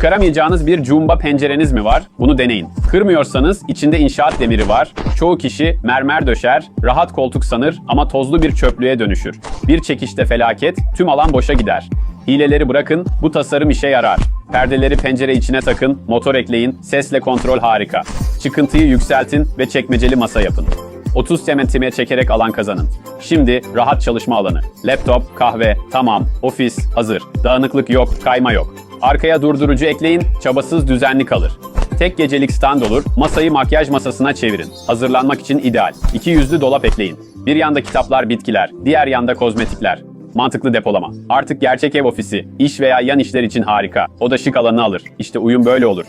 Çıkaramayacağınız bir cumba pencereniz mi var? Bunu deneyin. Kırmıyorsanız içinde inşaat demiri var. Çoğu kişi mermer döşer, rahat koltuk sanır ama tozlu bir çöplüğe dönüşür. Bir çekişte felaket, tüm alan boşa gider. Hileleri bırakın, bu tasarım işe yarar. Perdeleri pencere içine takın, motor ekleyin, sesle kontrol harika. Çıkıntıyı yükseltin ve çekmeceli masa yapın. 30 cm çekerek alan kazanın. Şimdi rahat çalışma alanı. Laptop, kahve, tamam, ofis, hazır. Dağınıklık yok, kayma yok. Arkaya durdurucu ekleyin, çabasız düzenli kalır. Tek gecelik stand olur, masayı makyaj masasına çevirin. Hazırlanmak için ideal. İki yüzlü dolap ekleyin. Bir yanda kitaplar, bitkiler, diğer yanda kozmetikler. Mantıklı depolama. Artık gerçek ev ofisi, iş veya yan işler için harika. O da şık alanı alır. İşte uyum böyle olur.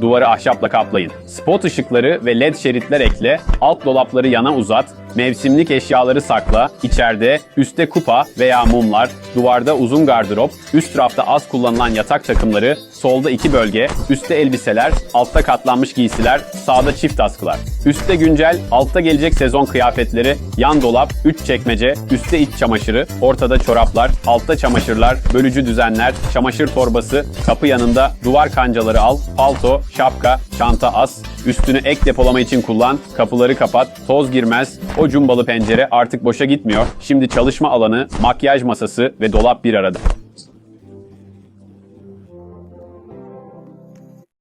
Duvarı ahşapla kaplayın. Spot ışıkları ve led şeritler ekle, alt dolapları yana uzat, mevsimlik eşyaları sakla, içeride üstte kupa veya mumlar, duvarda uzun gardırop, üst rafta az kullanılan yatak takımları, solda iki bölge, üstte elbiseler, altta katlanmış giysiler, sağda çift askılar. Üstte güncel, altta gelecek sezon kıyafetleri, yan dolap, 3 çekmece, üstte iç çamaşırı, ortada çoraplar, altta çamaşırlar, bölücü düzenler, çamaşır torbası, kapı yanında duvar kancaları al, palto, şapka, çanta as, üstünü ek depolama için kullan, kapıları kapat, toz girmez, o cumbalı pencere artık boşa gitmiyor. Şimdi çalışma alanı, makyaj masası ve dolap bir arada.